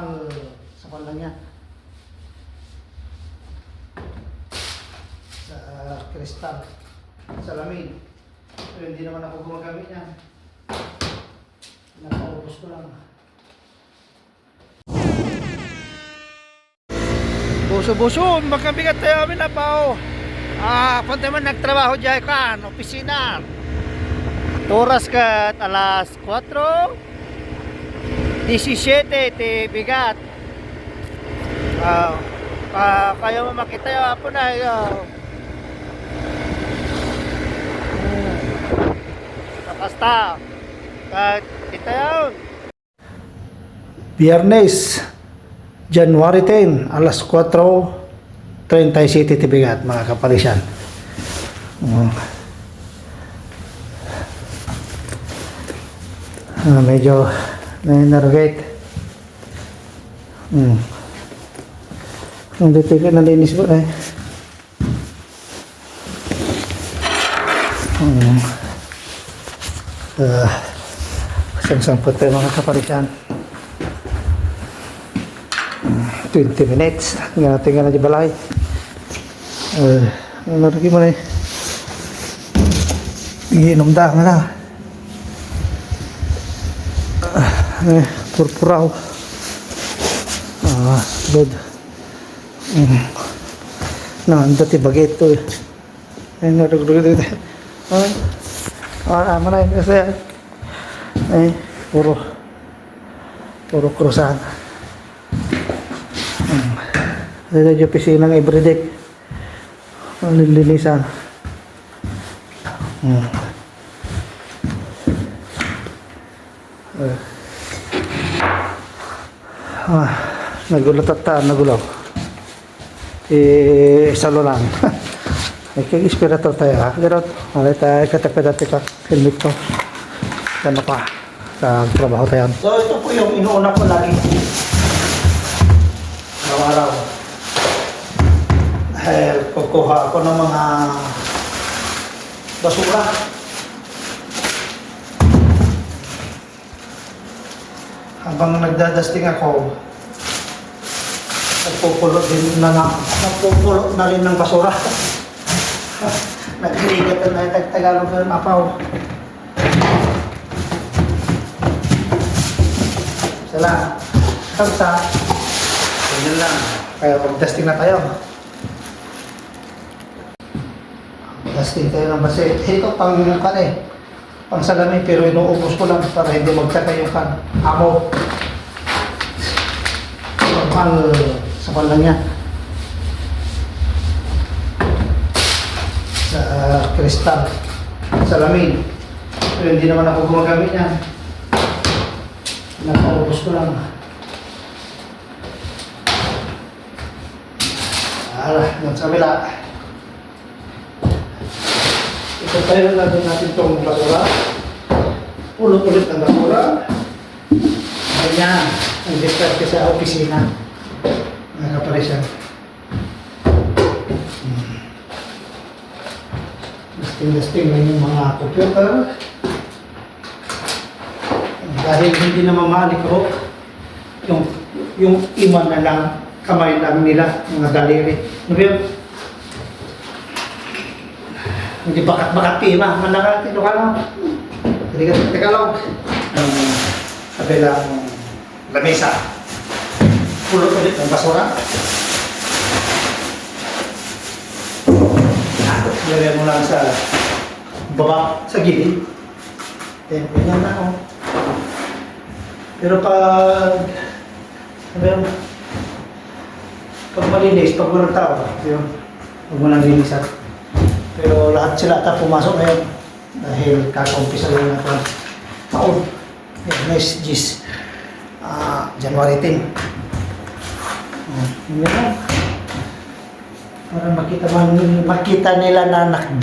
normal sa kwan lang yan. Sa kristal. Sa lamin. Pero hindi naman ako gumagamit yan. Nakaubos ko lang. Buso-buso, magkabigat tayo kami na pa Ah, punta man nagtrabaho dyan kan, opisina. Oras ka alas 4. 17 ti bigat. Ah, uh, kayo mo makita yo apo na yo. Basta. Kat kita yun. Biyernes, January 10, alas 4.37 tibigat mga kapalisan. Mm. Ah, medyo na-nervate. Hmm. Ang dito ka nalinis ko eh. Hmm. Uh, Sangsang tayo mga kapalisan. 20 minutes. Nga natin nga na di balay. Uh, ano rin mo na eh. Iinom da nga na. Eh, purpuraw. Ah, good. Mm. No, ang dati bagay ito eh. Ay, narugdug dito. Ay, ah, na yun kasi. Ay, puro, puro krusan. Mm. Dito yung pisina ng everyday. Lilinisan. Mm. Uh. Ah, nagulat at taan, nagulaw. Eh, salo lang. Ay, kaya ispirator tayo ha. Pero, alay tayo, katapedati ka, helmet ko. Ano pa, sa trabaho tayo. So, ito po yung inuuna ko lagi. Araw-araw. Dahil kukuha ako ng mga basura. Habang nagdadasting ako, nagpupulo din na, na nagpupulo na rin ng basura. Nagligat na na Tagalog ng apaw. Sala. Kamsa. Ganyan lang. Kaya mag-dusting na tayo. Dusting tayo ng base. Ito pang kan eh. Pang salamin pero inuubos ko lang para hindi magtaka yung kan. Amo. Normal sa kan yan. Sa uh, kristal. Salamin. Pero hindi naman ako gumagamit yan. Nakaubos ko lang. Ala, yung sa kabila. Ito tayo na natin natin itong basura. Ulot-ulit ng basura. Ganyan. Ang diskarte sa opisina. Mga kaparisan. Dasting-dasting lang yung mga computer. Dahil hindi na mamalikro, yung, yung iman na lang, kamay lang nila, mga daliri. Ano? Hindi bakat-bakat tima, manakal, tino ka lang. Hindi ka Tagalog. Ang kabilang lamesa. Pulot ulit ng basura. Lagyan mo lang sa baba, sa gilid. Eh, ganyan na ako. Pero pag, sabi mo, pag malinis, pag walang tao, yun, huwag mo nang linisan. Pero lahat sila ata pumasok ngayon dahil kaka-umpisa lang na ito taon. Nice gis. Ah, January 10. Uh, lang. Para makita, man, makita nila na nag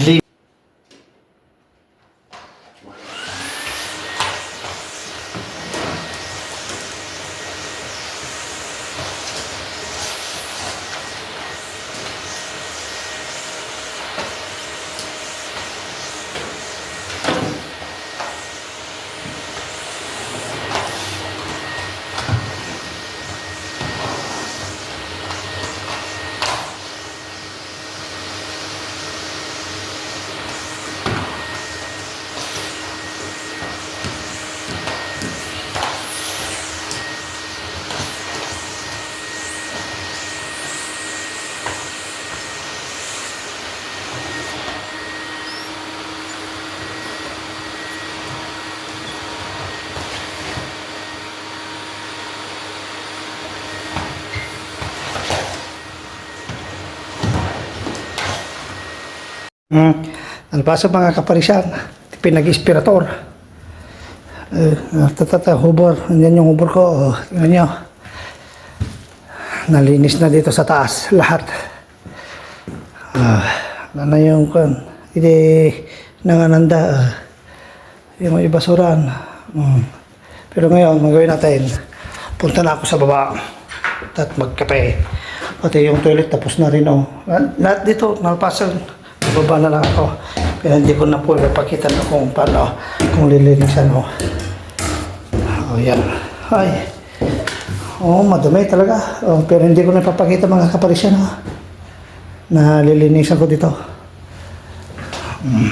Hmm. Nalpasa mga kaparisan. Pinag-inspirator. Eh, tatata, hubor. Yan yung hubor ko. Oh, tingnan nyo. Nalinis na dito sa taas. Lahat. Ah, ano na yung kun. Hindi nangananda. ah. yung may basuran. Hmm. Pero ngayon, magawin natin. Punta na ako sa baba. At magkape. Pati yung toilet tapos na rin oh. Lahat dito, nalpasan. Bababa na lang ako. Pero hindi ko na po ipapakita na kung paano, kung lilinisan oh. Oh, yan. Ay. Oh, madumi talaga. Oh, pero hindi ko na ipapakita mga kaparisyan ha. Na lilinisan ko dito. Mm.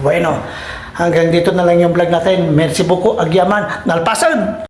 Bueno, hanggang dito na lang yung vlog natin. Merci beaucoup, Agyaman, Nalpasan!